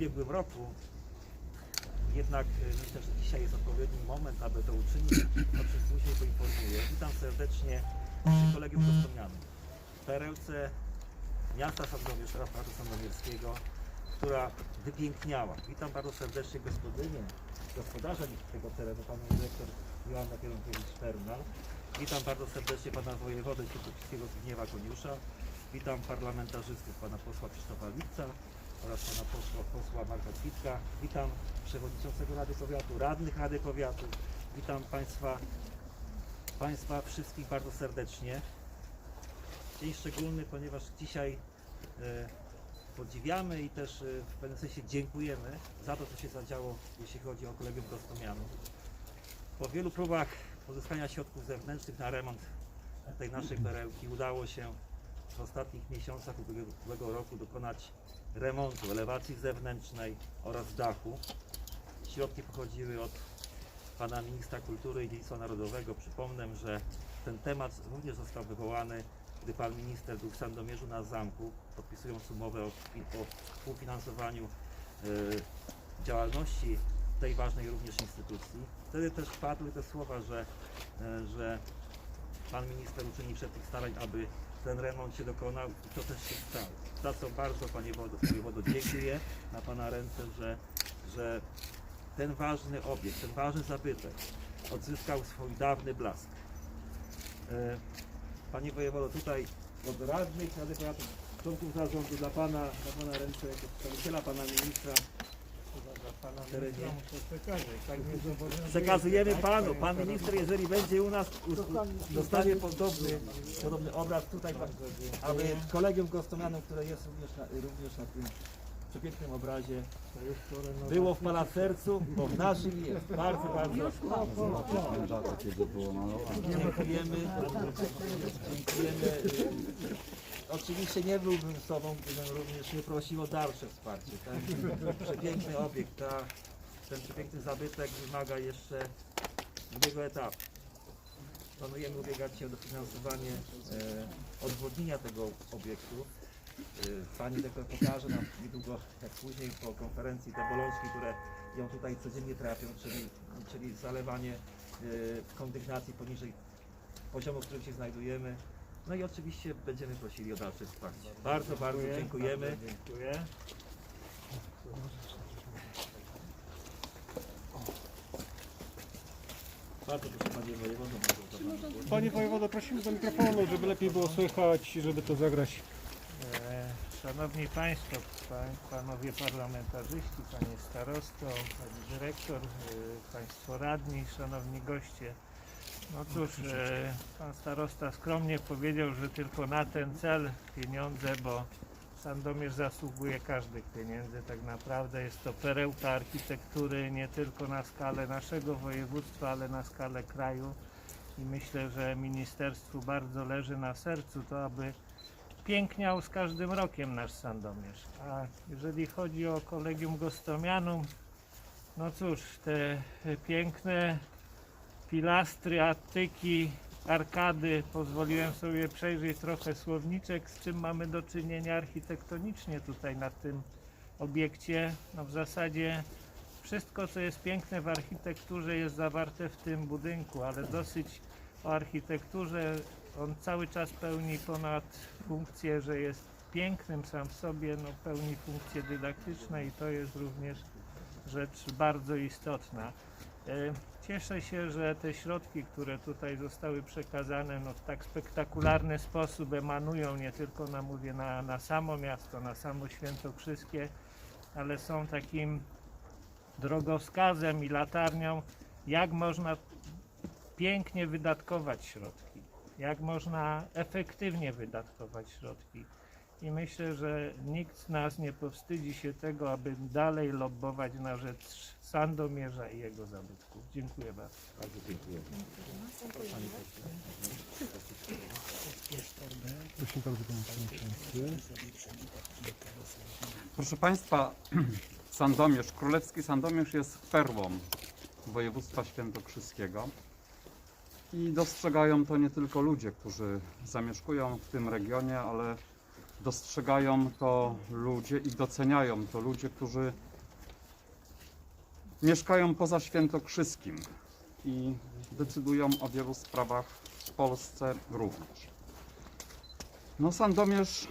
ubiegłym roku. Jednak myślę, że dzisiaj jest odpowiedni moment, aby to uczynić, o czym później poinformuję. Witam serdecznie przy Kolegium Kostomianym w perełce miasta Sandomierz, Rafału Sandomierskiego, która wypiękniała. Witam bardzo serdecznie gospodynię, gospodarza tego terenu, panią dyrektor Joanna Kierunkiewicz-Pernal. Witam bardzo serdecznie pana wojewodę świętokrzyskiego Zbigniewa Koniusza. Witam parlamentarzystów pana posła Krzysztofa Lipca oraz pana posła, posła Marka Kwitka. Witam przewodniczącego Rady Powiatu, radnych Rady Powiatu. Witam państwa, państwa wszystkich bardzo serdecznie. Dzień szczególny, ponieważ dzisiaj e, podziwiamy i też e, w pewnym sensie dziękujemy za to, co się zadziało, jeśli chodzi o kolegium Kostomianów. Po wielu próbach pozyskania środków zewnętrznych na remont tej naszej perełki udało się ostatnich miesiącach ubiegłego roku dokonać remontu elewacji zewnętrznej oraz dachu. Środki pochodziły od pana ministra kultury i dziedzictwa narodowego. Przypomnę, że ten temat również został wywołany, gdy pan minister był w Sandomierzu na zamku, podpisując umowę o, o współfinansowaniu e, działalności tej ważnej również instytucji. Wtedy też padły te słowa, że, e, że pan minister uczyni wszelkich starań, aby ten remont się dokonał i to też się stało. Za co bardzo panie wodo, panie wodo dziękuję na pana ręce, że, że ten ważny obiekt, ten ważny zabytek odzyskał swój dawny blask. E, Panie wojewodo, tutaj od radnych Powiatu, członków zarządu dla pana, dla pana ręce, jako przedstawiciela pana ministra Przekazujemy Tak, panu. Pan minister, jeżeli będzie u nas, dostanie podobny, podobny obraz tutaj, aby kolegium Kostomianów, które jest również na, również na tym przepięknym obrazie, było w pana sercu, bo w naszym jest. Bardzo, bardzo takiego było malowane. dziękujemy. Dziękujemy. Oczywiście nie byłbym sobą, gdybym również nie prosił o dalsze wsparcie. Ten przepiękny obiekt, ta, ten przepiękny zabytek wymaga jeszcze drugiego etapu. Planujemy ubiegać się o dofinansowanie e, odwodnienia tego obiektu. E, Pani dyrektor pokaże nam niedługo, jak później po konferencji te które ją tutaj codziennie trafią, czyli, czyli zalewanie e, kondygnacji poniżej poziomu, w którym się znajdujemy. No i oczywiście będziemy prosili o dalsze wsparcie. Bardzo, bardzo dziękujemy. Bardzo dziękuję. Bardzo proszę Panie Wojewodo. Panie wojewodo, prosimy do mikrofonu, żeby lepiej było słychać żeby to zagrać. E, Szanowni Państwo, pa- Panowie Parlamentarzyści, Panie Starosto, Pani Dyrektor, e, Państwo Radni, Szanowni Goście. No cóż, e, Pan Starosta skromnie powiedział, że tylko na ten cel pieniądze, bo Sandomierz zasługuje każdych pieniędzy. Tak naprawdę jest to perełka architektury nie tylko na skalę naszego województwa, ale na skalę kraju. I myślę, że ministerstwu bardzo leży na sercu to, aby piękniał z każdym rokiem nasz Sandomierz. A jeżeli chodzi o Kolegium Gostomianum, no cóż, te piękne pilastry, atyki, arkady, pozwoliłem sobie przejrzeć trochę słowniczek, z czym mamy do czynienia architektonicznie tutaj na tym obiekcie. No w zasadzie wszystko, co jest piękne w architekturze jest zawarte w tym budynku, ale dosyć o architekturze on cały czas pełni ponad funkcję, że jest pięknym sam w sobie, no pełni funkcje dydaktyczne i to jest również rzecz bardzo istotna. Cieszę się, że te środki, które tutaj zostały przekazane no, w tak spektakularny sposób emanują nie tylko na, mówię, na, na samo miasto, na samo Świętokrzyskie, ale są takim drogowskazem i latarnią, jak można pięknie wydatkować środki, jak można efektywnie wydatkować środki. I myślę, że nikt z nas nie powstydzi się tego, aby dalej lobbować na rzecz Sandomierza i jego zabytków. Dziękuję bardzo. Bardzo dziękuję. Prosimy bardzo, panie przewodniczący. Proszę Państwa, Sandomierz, królewski Sandomierz jest perłą województwa świętokrzyskiego i dostrzegają to nie tylko ludzie, którzy zamieszkują w tym regionie, ale dostrzegają to ludzie i doceniają to ludzie, którzy mieszkają poza Świętokrzyskim i decydują o wielu sprawach w Polsce również. No Sandomierz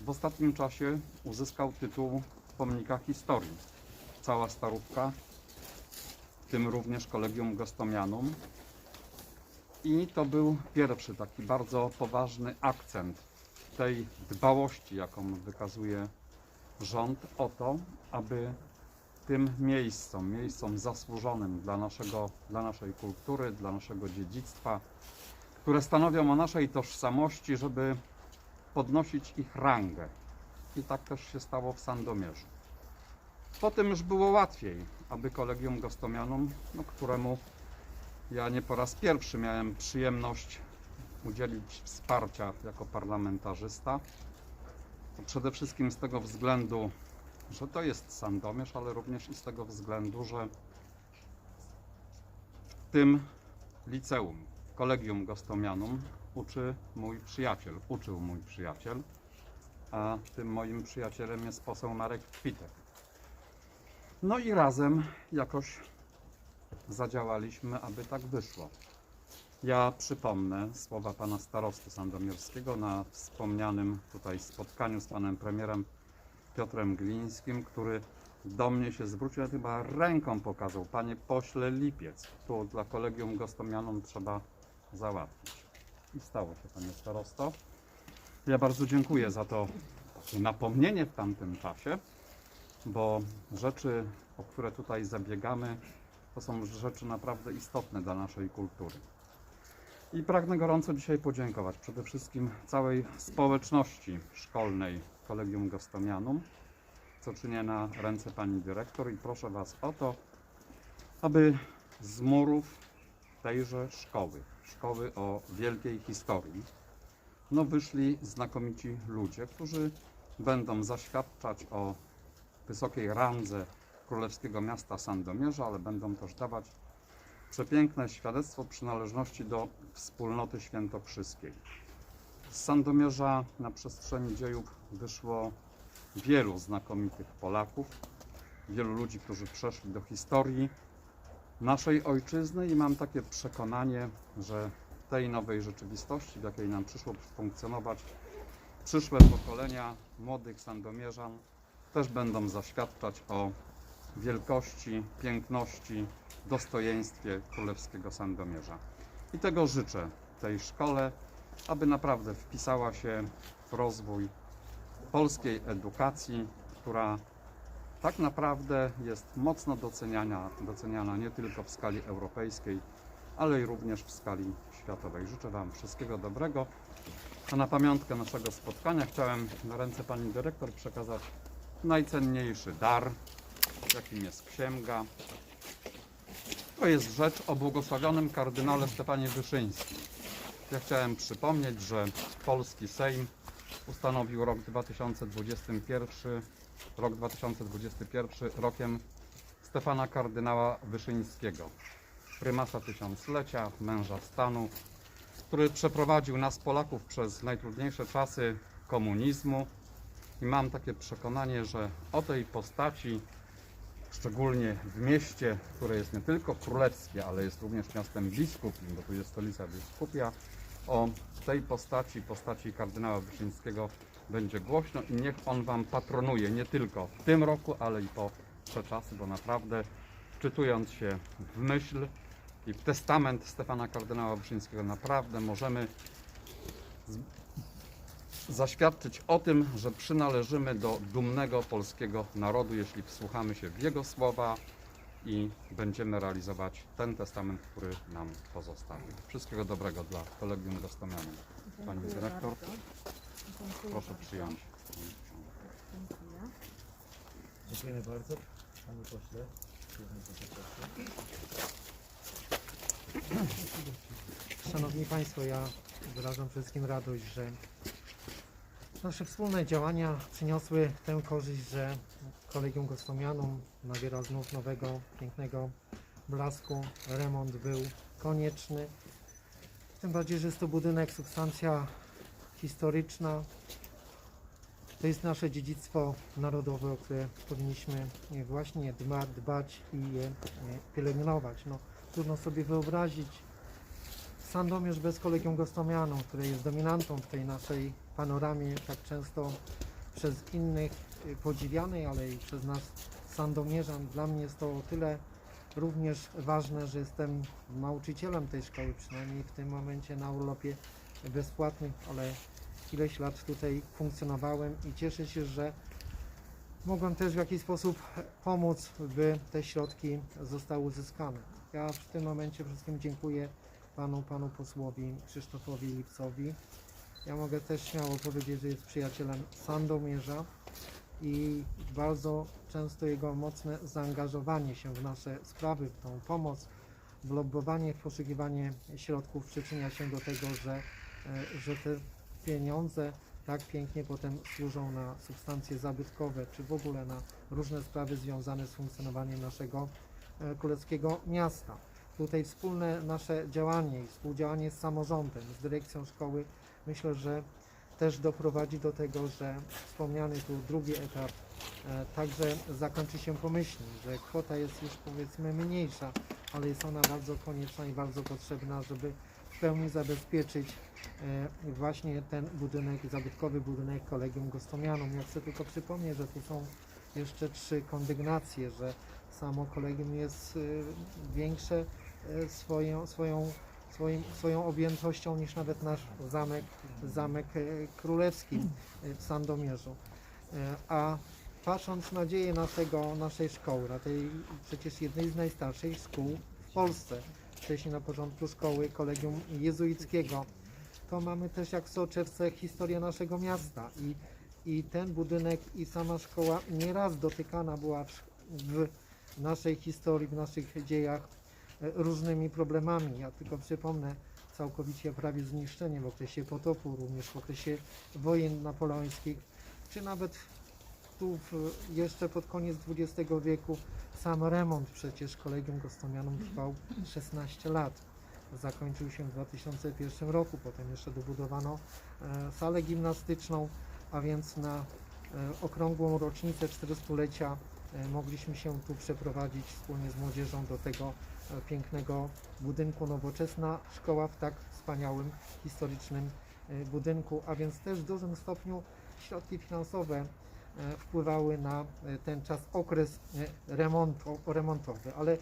w ostatnim czasie uzyskał tytuł Pomnika Historii. Cała Starówka, w tym również Kolegium Gostomianum. I to był pierwszy taki bardzo poważny akcent tej dbałości, jaką wykazuje rząd o to, aby tym miejscom, miejscom zasłużonym dla, naszego, dla naszej kultury, dla naszego dziedzictwa, które stanowią o naszej tożsamości, żeby podnosić ich rangę. I tak też się stało w Sandomierzu. Potem już było łatwiej, aby Kolegium Gostomianum, no, któremu ja nie po raz pierwszy miałem przyjemność udzielić wsparcia jako parlamentarzysta. To przede wszystkim z tego względu, że to jest Sandomierz, ale również i z tego względu, że w tym liceum, Kolegium Gostomianum uczy mój przyjaciel, uczył mój przyjaciel, a tym moim przyjacielem jest poseł Marek Kwitek. No i razem jakoś zadziałaliśmy, aby tak wyszło. Ja przypomnę słowa pana starosty sandomierskiego na wspomnianym tutaj spotkaniu z panem premierem Piotrem Glińskim, który do mnie się zwrócił, ja chyba ręką pokazał, panie pośle Lipiec, tu dla kolegium gostomianom trzeba załatwić. I stało się, panie starosto. Ja bardzo dziękuję za to napomnienie w tamtym czasie, bo rzeczy, o które tutaj zabiegamy, to są rzeczy naprawdę istotne dla naszej kultury. I pragnę gorąco dzisiaj podziękować przede wszystkim całej społeczności szkolnej Kolegium Gostomianum, co czynię na ręce pani dyrektor i proszę Was o to, aby z murów tejże szkoły, szkoły o wielkiej historii, no wyszli znakomici ludzie, którzy będą zaświadczać o wysokiej randze królewskiego miasta Sandomierza, ale będą też dawać przepiękne świadectwo przynależności do wspólnoty świętokrzyskiej. Z Sandomierza na przestrzeni dziejów wyszło wielu znakomitych Polaków, wielu ludzi, którzy przeszli do historii naszej ojczyzny i mam takie przekonanie, że w tej nowej rzeczywistości, w jakiej nam przyszło funkcjonować, przyszłe pokolenia młodych Sandomierzan też będą zaświadczać o wielkości, piękności, dostojeństwie królewskiego Sandomierza. I tego życzę tej szkole, aby naprawdę wpisała się w rozwój polskiej edukacji, która tak naprawdę jest mocno doceniana, doceniana nie tylko w skali europejskiej, ale i również w skali światowej. Życzę Wam wszystkiego dobrego. A na pamiątkę naszego spotkania chciałem na ręce Pani Dyrektor przekazać najcenniejszy dar, jakim jest księga. To jest rzecz o błogosławionym kardynale Stefanie Wyszyńskim. Ja chciałem przypomnieć, że polski Sejm ustanowił rok 2021, rok 2021 rokiem Stefana kardynała Wyszyńskiego, prymasa tysiąclecia, męża stanu, który przeprowadził nas Polaków przez najtrudniejsze czasy komunizmu i mam takie przekonanie, że o tej postaci szczególnie w mieście, które jest nie tylko królewskie, ale jest również miastem biskupim, bo tu jest stolica biskupia, o tej postaci, postaci kardynała Wyszyńskiego będzie głośno i niech on Wam patronuje nie tylko w tym roku, ale i po te czasy, bo naprawdę wczytując się w myśl i w testament Stefana kardynała Wyszyńskiego naprawdę możemy zaświadczyć o tym, że przynależymy do dumnego polskiego narodu, jeśli wsłuchamy się w jego słowa i będziemy realizować ten testament, który nam pozostawił. Wszystkiego dobrego dla Kolegium Gostomianum. Pani dyrektor, proszę przyjąć. Dziękujemy bardzo. Panie pośle. Dziękuję bardzo. Szanowni Państwo, ja wyrażam wszystkim radość, że nasze wspólne działania przyniosły tę korzyść, że Kolegium Gostomianum nabiera znów nowego, pięknego blasku. Remont był konieczny. Tym bardziej, że jest to budynek, substancja historyczna. To jest nasze dziedzictwo narodowe, o które powinniśmy właśnie dba, dbać i je e, pielęgnować. No, trudno sobie wyobrazić Sandomierz bez Kolegium Gostomianum, które jest dominantą w tej naszej panoramie, tak często przez innych y, podziwianej, ale i przez nas Sandomierzan. Dla mnie jest to o tyle również ważne, że jestem nauczycielem tej szkoły, przynajmniej w tym momencie na urlopie bezpłatnym, ale ileś lat tutaj funkcjonowałem i cieszę się, że mogłem też w jakiś sposób pomóc, by te środki zostały uzyskane. Ja w tym momencie wszystkim dziękuję panu, panu posłowi Krzysztofowi Lipcowi. Ja mogę też śmiało powiedzieć, że jest przyjacielem Sandomierza i bardzo często jego mocne zaangażowanie się w nasze sprawy, w tą pomoc, w lobbowanie, w poszukiwanie środków przyczynia się do tego, że, e, że te pieniądze tak pięknie potem służą na substancje zabytkowe, czy w ogóle na różne sprawy związane z funkcjonowaniem naszego e, królewskiego miasta. Tutaj wspólne nasze działanie i współdziałanie z samorządem, z dyrekcją szkoły, myślę, że też doprowadzi do tego, że wspomniany tu drugi etap e, także zakończy się pomyślnie, że kwota jest już powiedzmy mniejsza, ale jest ona bardzo konieczna i bardzo potrzebna, żeby w pełni zabezpieczyć e, właśnie ten budynek, zabytkowy budynek Kolegium Gostomianum. Ja chcę tylko przypomnieć, że tu są jeszcze trzy kondygnacje, że samo kolegium jest y, większe swoją, swoją, swoim, swoją objętością niż nawet nasz zamek, zamek y, królewski w Sandomierzu. Y, A patrząc na dzieje naszego, naszej szkoły, na tej przecież jednej z najstarszych szkół w Polsce, wcześniej na początku szkoły kolegium jezuickiego, to mamy też jak soczewce historię naszego miasta i, i ten budynek i sama szkoła nieraz dotykana była w, w naszej historii, w naszych dziejach e, różnymi problemami. Ja tylko przypomnę całkowicie prawie zniszczenie w okresie potopu, również w okresie wojen napoleońskich, czy nawet tu w, jeszcze pod koniec XX wieku sam remont przecież Kolegium Gostomianum trwał 16 lat. Zakończył się w 2001 roku, potem jeszcze dobudowano e, salę gimnastyczną, a więc na e, okrągłą rocznicę 40-lecia e, mogliśmy się tu przeprowadzić wspólnie z młodzieżą do tego pięknego budynku. Nowoczesna szkoła w tak wspaniałym, historycznym e, budynku, a więc też w dużym stopniu środki finansowe e, wpływały na e, ten czas, okres e, remontowy, ale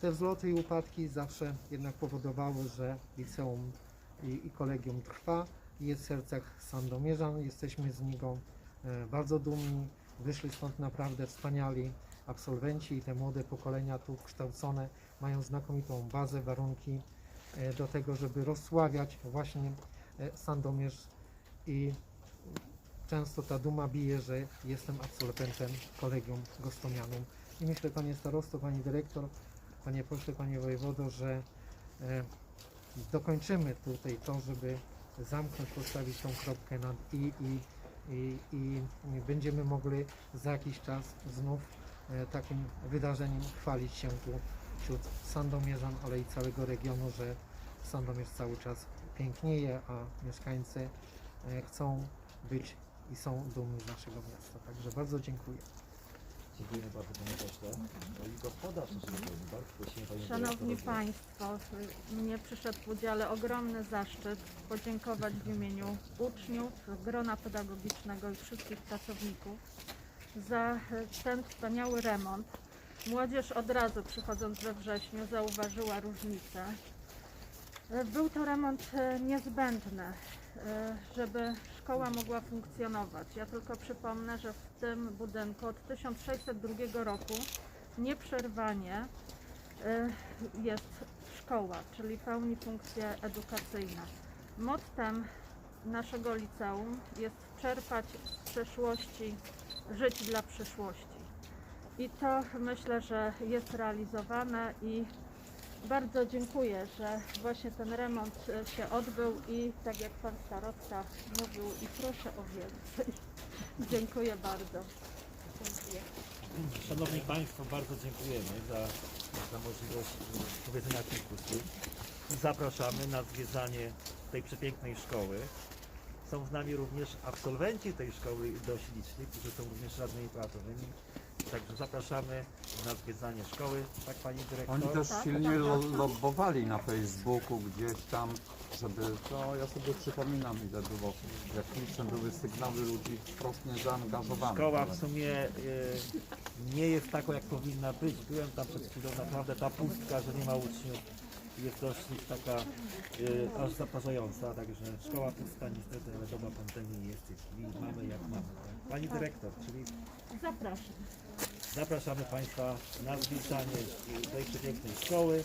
te wzloty i upadki zawsze jednak powodowały, że liceum i, i kolegium trwa jest w sercach Sandomierzan. Jesteśmy z niego e, bardzo dumni. Wyszli stąd naprawdę wspaniali absolwenci i te młode pokolenia tu kształcone mają znakomitą bazę, warunki e, do tego, żeby rozsławiać właśnie e, Sandomierz i często ta duma bije, że jestem absolwentem kolegium Gostomianum. I myślę, panie starosto, pani dyrektor, panie pośle, panie wojewodo, że e, dokończymy tutaj to, żeby zamknąć, postawić tą kropkę nad i, i, i, i będziemy mogli za jakiś czas znów takim wydarzeniem chwalić się tu wśród Sandomierzan, ale i całego regionu, że Sandomierz cały czas pięknieje, a mieszkańcy e, chcą być i są dumni z naszego miasta. Także bardzo dziękuję. Dziękujemy bardzo panie pośle. No i gospodarz bardzo panią Szanowni. Państwo, mnie przyszedł w udziale ogromny zaszczyt podziękować w imieniu uczniów, grona pedagogicznego i wszystkich pracowników za ten wspaniały remont. Młodzież od razu przychodząc we wrześniu zauważyła różnicę. Y, Był to remont y, niezbędny, y, żeby szkoła mogła funkcjonować. Ja tylko przypomnę, że w tym budynku od 1602 roku nieprzerwanie jest szkoła, czyli pełni funkcje edukacyjne. Mottem naszego liceum jest czerpać z przeszłości, żyć dla przyszłości. I to myślę, że jest realizowane i bardzo dziękuję, że właśnie ten remont y, się odbył i tak jak pan starosta mówił i proszę o więcej. Dziękuję bardzo. Dziękuję. Szanowni Państwo, bardzo dziękujemy za, za możliwość e, powiedzenia kilku słów. Zapraszamy na zwiedzanie tej przepięknej szkoły. Są z nami również absolwenci tej szkoły dość liczni, którzy są również radnymi powiatowymi. Także zapraszamy na zwiedzanie szkoły, tak Pani Dyrektor? Oni też Tak, silnie tak, lo- lobbowali na Facebooku gdzieś tam, żeby to ja sobie przypominam ile było, jak liczne były sygnały ludzi wprost niezaangażowanych. Szkoła w sumie e, nie jest taką, jak powinna być. Byłem tam przed chwilą, naprawdę ta pustka, że nie ma uczniów jest dosyć taka e, aż zaparzająca, także szkoła pusta niestety, ale doba pandemii jest chwili, mamy jak mamy. Tak? Pani dyrektor, czyli Zapraszam. zapraszamy Państwa na zwiedzanie tej przepięknej szkoły.